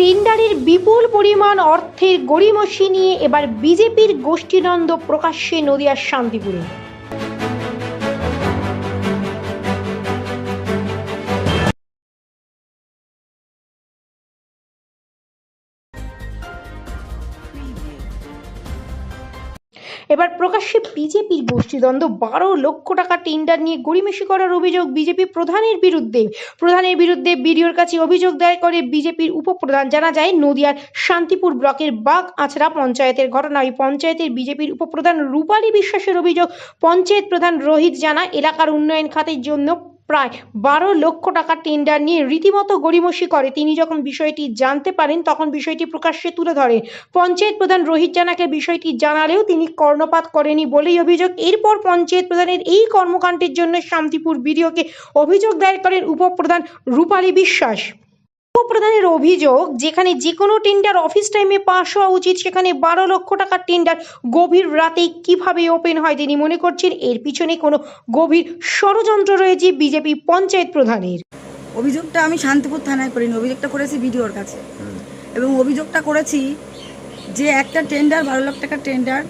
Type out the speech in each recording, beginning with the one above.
টেন্ডারের বিপুল পরিমাণ অর্থের গড়িমসি নিয়ে এবার বিজেপির গোষ্ঠীদ্বন্দ্ব প্রকাশ্যে নদিয়ার শান্তিপুরে। এবার প্রকাশ্যে বিজেপির গোষ্ঠীদ্বন্দ্ব, বারো লক্ষ টাকা টেন্ডার নিয়ে গড়িমেশি করার অভিযোগ বিজেপি প্রধানের বিরুদ্ধে। প্রধানের বিরুদ্ধে বিডিওর কাছে অভিযোগ দায়ের করে বিজেপির উপপ্রধান। জানা যায়, নদিয়ার শান্তিপুর ব্লকের বাগ আছড়া পঞ্চায়েতের ঘটনা ওই পঞ্চায়েতের বিজেপির উপপ্রধান রূপালী বিশ্বাসের অভিযোগ পঞ্চায়েত প্রধান রোহিত জানা এলাকার উন্নয়ন খাতের জন্য প্রায় বারো লক্ষ টাকা টেন্ডার নিয়ে রীতিমতো গড়িমসি করে। তিনি যখন বিষয়টি জানতে পারেন, তখন বিষয়টি প্রকাশ্যে তুলে ধরে। পঞ্চায়েত প্রধান রোহিত জানাকে বিষয়টি জানালেও তিনি কর্ণপাত করেনি বলেই অভিযোগ। এরপর পঞ্চায়েত প্রধানের এই কর্মকাণ্ডের জন্য শান্তিপুর বিডিওকে অভিযোগ দায়ের করেন উপপ্রধান রূপালী বিশ্বাস। উপপ্রধানের অভিযোগ যেখানে যে কোনো টেন্ডার অফিস টাইমে পাস হওয়া উচিত সেখানে বারো লক্ষ টাকার টেন্ডার গভীর রাতে কীভাবে ওপেন হয় তিনি মনে করছেন এর পিছনে কোনো গভীর ষড়যন্ত্র রয়েছে বিজেপি পঞ্চায়েত প্রধানের। অভিযোগটা আমি শান্তিপুর থানায় করিনি অভিযোগটা করেছি বিডিওর কাছে। এবং অভিযোগটা করেছি যে একটা টেন্ডার বারো লাখ টাকার টেন্ডার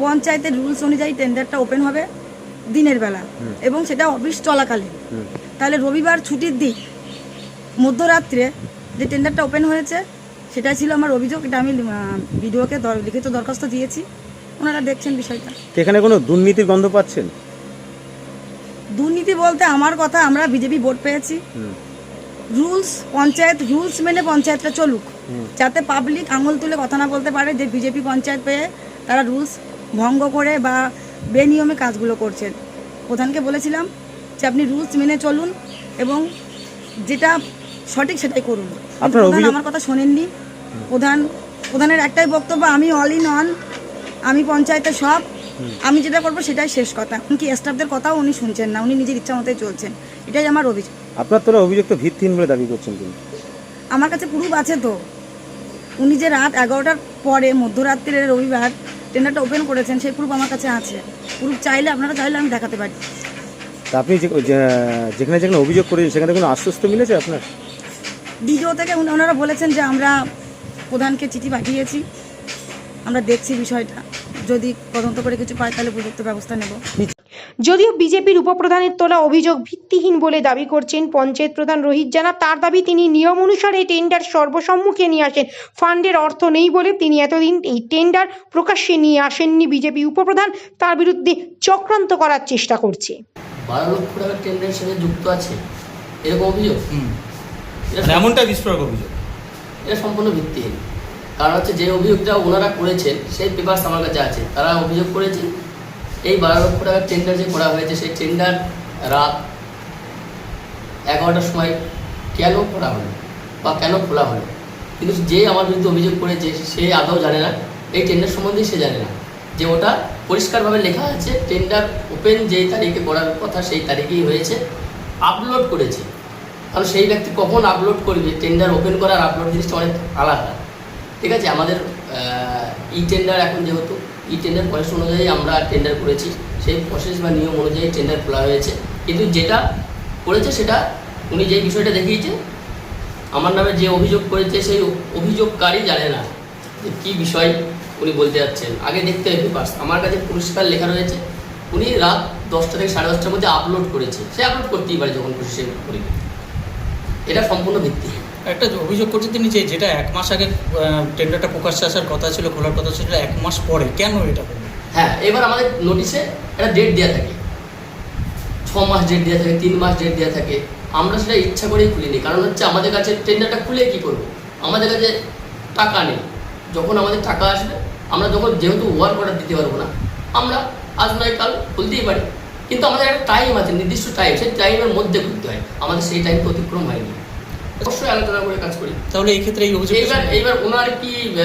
পঞ্চায়েতের রুলস অনুযায়ী টেন্ডারটা ওপেন হবে দিনের বেলা। এবং সেটা অফিস চলাকালীন। তাহলে রবিবার ছুটির দিন মধ্যরাত্রে যে টেন্ডারটা ওপেন হয়েছে সেটা ছিল আমার অভিযোগ এটা আমি বিডিওকে লিখিত দরখাস্ত দিয়েছি। ওনারা দেখছেন বিষয়টা। এখানে কোনো দুর্নীতির গন্ধ পাচ্ছেন? দুর্নীতি বলতে আমার কথা আমরা বিজেপি ভোট পেয়েছি। রুলস পঞ্চায়েত রুলস মেনে পঞ্চায়েতটা চলুক। যাতে পাবলিক আঙুল তুলে কথা না বলতে পারে যে বিজেপি পঞ্চায়েত পেয়ে তারা রুলস ভঙ্গ করে বা বেনিয়মে কাজগুলো করছেন। প্রধানকে বলেছিলাম যে আপনি রুলস মেনে চলুন এবং যেটা সঠিক সেটাই করুন। প্রধান আমার কথা শোনেননি। প্রধান প্রধানের একটাই বক্তব্য আমি অল ইন অন আমি পঞ্চায়েতে সব আমি যেটা করব সেটাই শেষ কথা। এমনকি স্টাফদের কথাও উনি শুনছেন না উনি নিজের ইচ্ছা মতোই চলছেন। এটাই আমার অভিযোগ। আপনার তোরা অভিযোগ তো ভিত্তিহীন বলে দাবি করছেন কিন্তু আমার কাছে প্রুফ আছে তো। উনি যে রাত এগারোটার পরে মধ্যরাত্রির রবিবার টেন্ডারটা ওপেন করেছেন সেই প্রুফ আমার কাছে আছে। প্রুফ চাইলে আপনারা চাইলে আমি দেখাতে পারি। আপনি যেখানে যেখানে অভিযোগ করেছেন সেখানে কোনো আশ্বস্ত মিলেছে আপনার? ডিজিও থেকে ওনারা বলেছেন যে আমরা প্রধানকে চিঠি পাঠিয়েছি। আমরা দেখছি বিষয়টা। যদি তদন্ত করে কিছু পাই তাহলে উপযুক্ত ব্যবস্থা নেব। যদিও বিজেপির উপপ্রধানের তোলা অভিযোগ ভিত্তিহীন বলে দাবি করছেন পঞ্চায়েত প্রধান রোহিত জানা তার দাবি তিনি নিয়ম অনুসারে টেন্ডার সর্বসম্মুখে নিয়ে আসেন। ফান্ডের অর্থ নেই বলে তিনি এতদিন এই টেন্ডার প্রকাশ্যে নিয়ে আসেননি বিজেপি উপপ্রধান। তার বিরুদ্ধে চক্রান্ত করার চেষ্টা করছে। বারো লক্ষ টাকার টেন্ডারের সাথে যুক্ত আছে। এরকম অভিযোগ? এমনটা বিস্ফোরক অভিযোগ। এটা সম্পূর্ণ ভিত্তিহীন। কারণ হচ্ছে যে অভিযোগটা ওনারা করেছেন সেই পেপারস আমার কাছে আছে। তারা অভিযোগ করেছেন এই বারো লক্ষ টাকার টেন্ডার যে করা হয়েছে সেই টেন্ডার রাত এগারোটার সময় কেন করা হলো বা কেন খোলা হলো? কিন্তু যে আমার বিরুদ্ধে অভিযোগ করেছে সে আদৌ জানে না। এই টেন্ডার সম্বন্ধে সে জানে না। যে ওটা পরিষ্কারভাবে লেখা আছে টেন্ডার ওপেন যেই তারিখে করার কথা সেই তারিখেই হয়েছে আপলোড করেছে। কারণ সেই ব্যক্তি কখন আপলোড করবে? টেন্ডার ওপেন করার আপলোড জিনিসটা অনেক আলাদা। ঠিক আছে? আমাদের ই টেন্ডার এখন যেহেতু ই টেন্ডার প্রসেস অনুযায়ী আমরা টেন্ডার করেছি। সেই প্রসেস বা নিয়ম অনুযায়ী টেন্ডার খোলা হয়েছে। কিন্তু যেটা করেছে সেটা উনি যে বিষয়টা দেখিয়েছে, আমার নামে যে অভিযোগ করেছে সেই অভিযোগকারী জানে না যে কী বিষয় উনি বলতে যাচ্ছেন। আগে দেখতে হবে পেপার্স আমার কাছে পুরস্কার লেখা রয়েছে। উনি রাত দশটা থেকে সাড়ে দশটার মধ্যে আপলোড করেছে। সে আপলোড করতেই পারে যখন খুশি সে করি এটা সম্পূর্ণ ভিত্তিহীন একটা অভিযোগ করছে তিনি যে যেটা এক মাস আগে টেন্ডারটা প্রকাশ্যে আসার কথা ছিল খোলার কথা ছিল এক মাস পরে। কেন এটা হ্যাঁ এবার আমাদের নোটিশে একটা ডেট দেওয়া থাকে। ছ মাস ডেট দেওয়া থাকে তিন মাস ডেট দেওয়া থাকে। আমরা সেটা ইচ্ছা করেই খুলিনি। কারণ হচ্ছে আমাদের কাছে টেন্ডারটা খুলে কি করব? আমাদের কাছে টাকা নেই। যখন আমাদের টাকা আসবে আমরা যখন যেহেতু ওয়ার্ক অর্ডার দিতে পারব না আমরা আজ নয় কাল খুলতেই পারি। কিন্তু আমাদের একটা টাইম আছে নির্দিষ্ট টাইম সেই টাইমের মধ্যে খুলতে হয়। আমাদের সেই টাইম অতিক্রম হয়নি। অবশ্যই আলোচনা করে কাজ করি। তাহলে এই ক্ষেত্রে এই অভিযোগ এইবার এইবার ওনার কি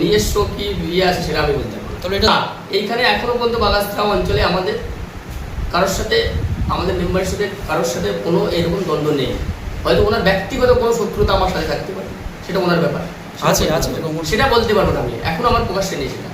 নিজস্ব কি ইয়ে আছে সেটা আমি বলতে পারব। তাহলে এটা- এইখানে এখনও পর্যন্ত বালাস্ত্রা অঞ্চলে আমাদের কারোর সাথে আমাদের মেম্বারের সাথে কারোর সাথে কোনো এরকম দ্বন্দ্ব নেই। হয়তো ওনার ব্যক্তিগত কোনো শত্রুতা আমার সাথে থাকতে পারে সেটা ওনার ব্যাপার। আছে, আছে, সেটা বলতে পারব না আমি এখন আমার প্রকাশ্যে নেই সেটা।